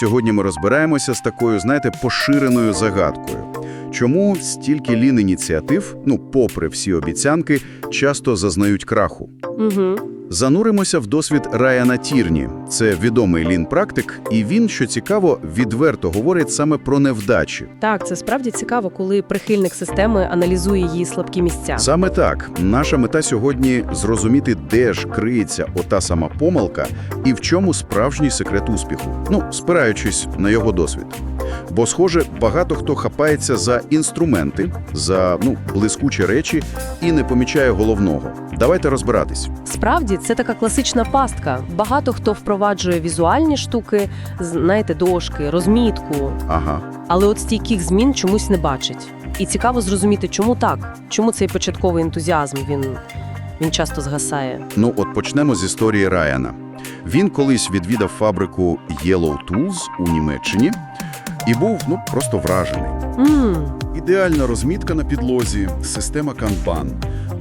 сьогодні ми розбираємося з такою, знаєте, поширеною загадкою. Чому стільки лін ініціатив, ну, попри всі обіцянки, часто зазнають краху? Угу. Зануримося в досвід Райана Тірні. Це відомий лін-практик, і він, що цікаво, відверто говорить саме про невдачі. Так, це справді цікаво, коли прихильник системи аналізує її слабкі місця. Саме так, наша мета сьогодні зрозуміти, де ж криється ота сама помилка і в чому справжній секрет успіху. Ну, спираючись на його досвід. Бо, схоже, багато хто хапається за інструменти, за ну, блискучі речі і не помічає головного. Давайте розбиратись. Справді, це така класична пастка. Багато хто впроваджує візуальні штуки, знаєте, дошки, розмітку, Ага. але от стійких змін чомусь не бачить. І цікаво зрозуміти, чому так, чому цей початковий ентузіазм він, він часто згасає. Ну, от почнемо з історії Райана. Він колись відвідав фабрику Yellow Tools у Німеччині і був ну просто вражений. Мм, Ідеальна розмітка на підлозі, система Kanban.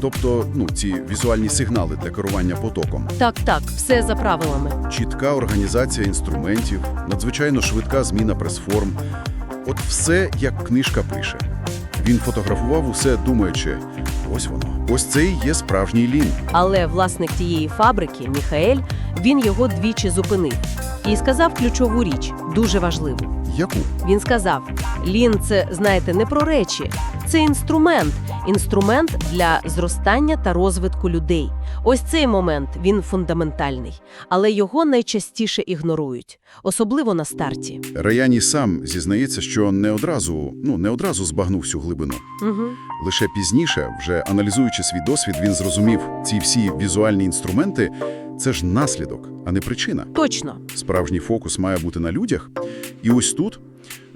Тобто, ну, ці візуальні сигнали для керування потоком. так, так, все за правилами. Чітка організація інструментів, надзвичайно швидка зміна прес-форм. От все, як книжка пише. Він фотографував усе, думаючи, ось воно. Ось це і є справжній лін. Але власник тієї фабрики, Міхаель, він його двічі зупинив і сказав ключову річ, дуже важливу. Яку? Він сказав: Лін, це знаєте, не про речі, це інструмент. Інструмент для зростання та розвитку людей. Ось цей момент він фундаментальний, але його найчастіше ігнорують, особливо на старті. Раяні сам зізнається, що не одразу, ну, не одразу збагнув всю глибину. Угу. Лише пізніше, вже аналізуючи свій досвід, він зрозумів, ці всі візуальні інструменти – це ж наслідок, а не причина. Точно. Справжній фокус має бути на людях. І ось тут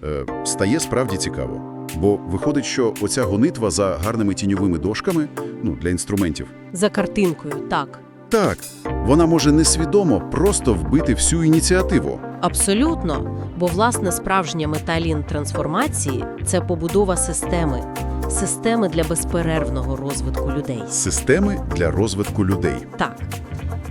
е, стає справді цікаво. Бо виходить, що оця гонитва за гарними тіньовими дошками, ну, для інструментів, За картинкою, так. так, вона може несвідомо просто вбити всю ініціативу. Абсолютно. Бо власне справжня мета лін трансформації це побудова системи, системи для безперервного розвитку людей. Системи для розвитку людей. Так.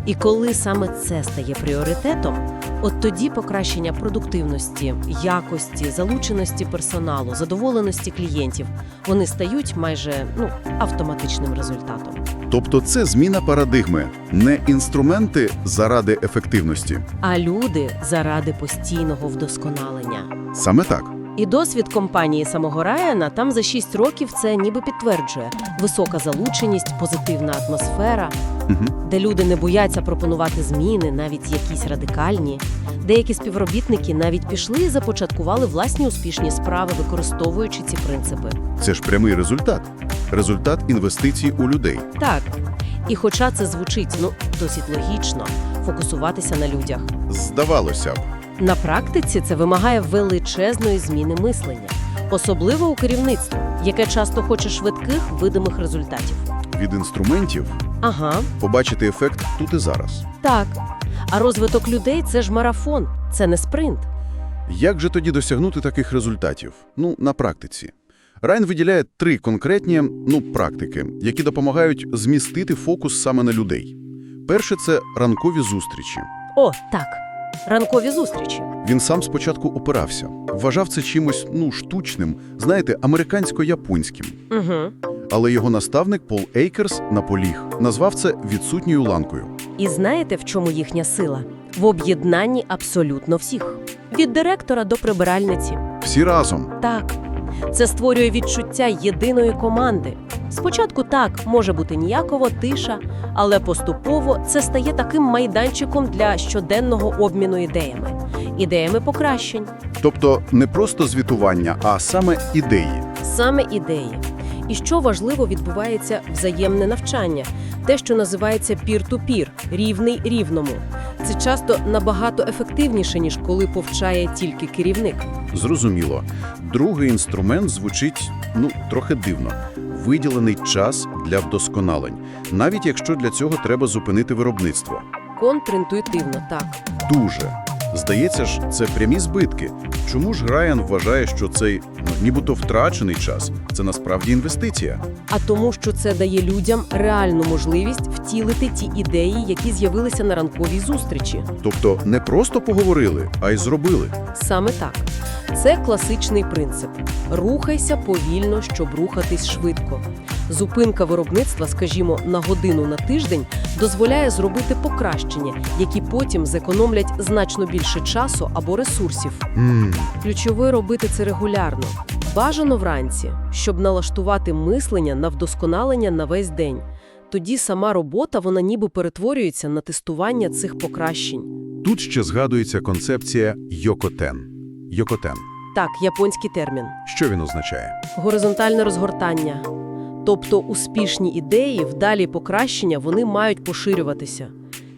І коли саме це стає пріоритетом, от тоді покращення продуктивності, якості, залученості персоналу, задоволеності клієнтів, вони стають майже ну, автоматичним результатом. Тобто це зміна парадигми, не інструменти заради ефективності. А люди заради постійного вдосконалення. Саме так. І досвід компанії самого Райана там за 6 років це ніби підтверджує висока залученість, позитивна атмосфера, Угу. де люди не бояться пропонувати зміни, навіть якісь радикальні. Деякі співробітники навіть пішли і започаткували власні успішні справи, використовуючи ці принципи. Це ж прямий результат. Результат інвестицій у людей. Так. І хоча це звучить ну досить логічно, фокусуватися на людях. Здавалося б. На практиці це вимагає величезної зміни мислення, особливо у керівництві, яке часто хоче швидких видимих результатів. Від інструментів Ага, побачити ефект тут і зараз. так. А розвиток людей це ж марафон, це не спринт. Як же тоді досягнути таких результатів? Ну, на практиці. Райн виділяє три конкретні ну, практики, які допомагають змістити фокус саме на людей. Перше – це ранкові зустрічі. О, так. Ранкові зустрічі. Він сам спочатку опирався, вважав це чимось ну, штучним, знаєте, американсько-японським. Угу. Але його наставник Пол Ейкерс наполіг, назвав це відсутньою ланкою. І знаєте, в чому їхня сила? В об'єднанні абсолютно всіх. Від директора до прибиральниці. Всі разом. Так, це створює відчуття єдиної команди. Спочатку так може бути ніяково тиша, але поступово це стає таким майданчиком для щоденного обміну ідеями, ідеями покращень, Тобто не просто звітування, а саме ідеї. саме ідеї. І що важливо, відбувається взаємне навчання, те, що називається пір-ту-пір, рівний рівному. Це часто набагато ефективніше, ніж коли повчає тільки керівник. Зрозуміло. Другий інструмент звучить ну трохи дивно. Виділений час для вдосконалень, навіть якщо для цього треба зупинити виробництво. Контрінтуїтивно, так. Дуже здається ж, це прямі збитки. Чому ж Райан вважає, що цей нібито втрачений час. Це насправді інвестиція. А тому, що це дає людям реальну можливість втілити ті ідеї, які з'явилися на ранковій зустрічі. Тобто не просто поговорили, а й зробили. Саме так. Це класичний принцип. Рухайся повільно, щоб рухатись швидко. Зупинка виробництва, скажімо, на годину на тиждень дозволяє зробити покращення, які потім зекономлять значно більше часу або ресурсів. Ммм, Ключове робити це регулярно. Бажано вранці, щоб налаштувати мислення на вдосконалення на весь день. Тоді сама робота вона ніби перетворюється на тестування цих покращень. Тут ще згадується концепція йокотен. Йокотен. Так, японський термін. Що він означає? Горизонтальне розгортання. Тобто успішні ідеї, вдалі покращення, вони мають поширюватися.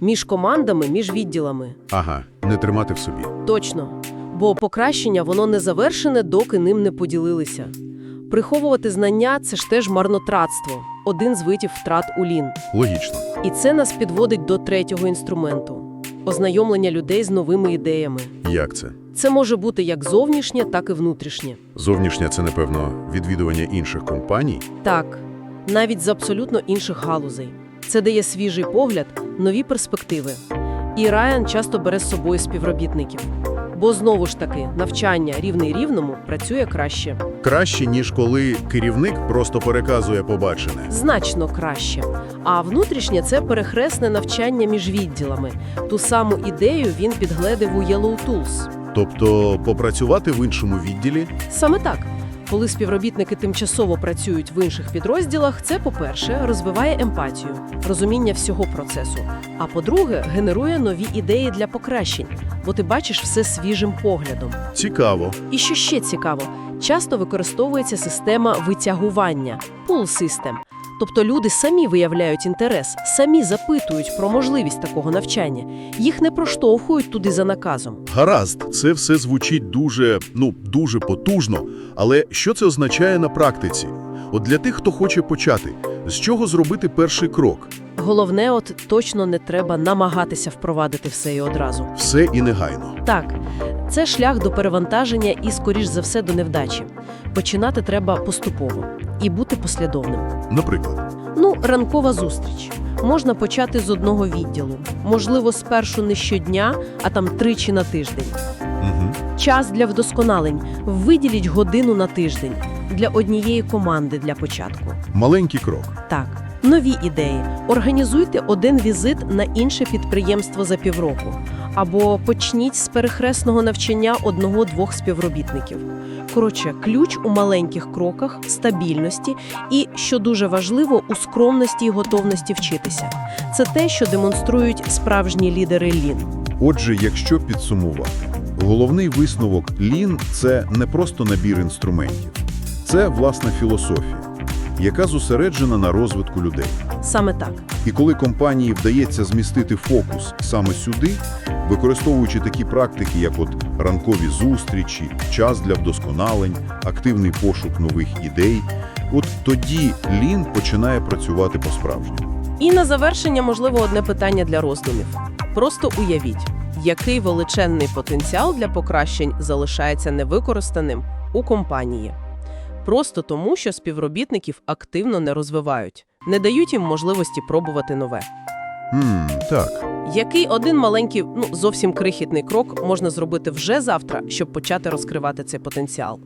Між командами, між відділами. Ага, не тримати в собі. Точно. Бо покращення воно не завершене, доки ним не поділилися. Приховувати знання це ж теж марнотратство, один з видів втрат у лін. Логічно. І це нас підводить до третього інструменту ознайомлення людей з новими ідеями. Як це? Це може бути як зовнішнє, так і внутрішнє. Зовнішнє це, напевно, відвідування інших компаній. Так, навіть з абсолютно інших галузей. Це дає свіжий погляд, нові перспективи. І Райан часто бере з собою співробітників. Бо знову ж таки, навчання рівний рівному працює краще. Краще, ніж коли керівник просто переказує побачене. Значно краще. А внутрішнє це перехресне навчання між відділами. Ту саму ідею він підгледив у Yellow Tools. Тобто попрацювати в іншому відділі Саме так. Коли співробітники тимчасово працюють в інших підрозділах, це, по-перше, розвиває емпатію, розуміння всього процесу. А по-друге, генерує нові ідеї для покращень, бо ти бачиш все свіжим поглядом. цікаво. І що ще цікаво, часто використовується система витягування pull system. Тобто люди самі виявляють інтерес, самі запитують про можливість такого навчання. Їх не проштовхують туди за наказом. Гаразд, це все звучить дуже, ну, дуже потужно. Але що це означає на практиці? От для тих, хто хоче почати, з чого зробити перший крок? Головне, от точно не треба намагатися впровадити все і одразу. Все і негайно. Так, це шлях до перевантаження і, скоріш за все, до невдачі. Починати треба поступово і бути послідовним. Наприклад, Ну, ранкова зустріч. Можна почати з одного відділу. Можливо, спершу не щодня, а там тричі на тиждень. угу. Час для вдосконалень. Виділіть годину на тиждень для однієї команди для початку. маленький крок. Так, нові ідеї. Організуйте один візит на інше підприємство за півроку. Або почніть з перехресного навчання одного-двох співробітників. Коротше, ключ у маленьких кроках, стабільності і, що дуже важливо, у скромності і готовності вчитися. Це те, що демонструють справжні лідери лін. Отже, якщо підсумувати, головний висновок Lean – це не просто набір інструментів. Це власна філософія, яка зосереджена на розвитку людей. Саме так. І коли компанії вдається змістити фокус саме сюди, використовуючи такі практики, як от ранкові зустрічі, час для вдосконалень, активний пошук нових ідей, от тоді Lean починає працювати по-справжньому. І на завершення, можливо, одне питання для роздумів. Просто уявіть, який величезний потенціал для покращень залишається невикористаним у компанії. Просто тому, що співробітників активно не розвивають, не дають їм можливості пробувати нове. Mm, так. Який один маленький, ну зовсім крихітний крок можна зробити вже завтра, щоб почати розкривати цей потенціал?